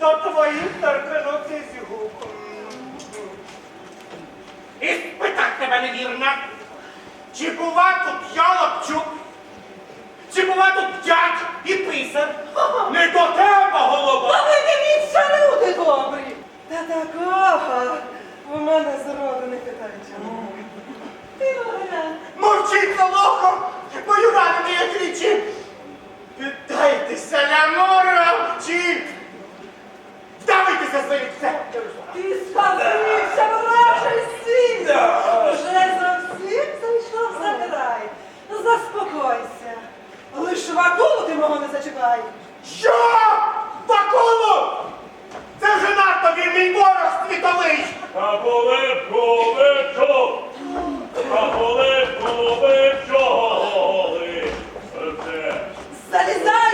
до твоїх торкнутись губ. І спитати тебе невірна, чи бува тут Йолопчук, чи бува тут дядь і писар? Не до тебе, голова! Та ви дивіться, люди добрі! Та такого в мене зроду не питають. Ти Валя, Мовчіть, лохо, мою рану не як річі. Питайтеся, ти мого не зачіпай. Що? Такому? Це вже надто він мій ворог світовий! Та коли пробичок, та коли пробичок, серце. Залізай!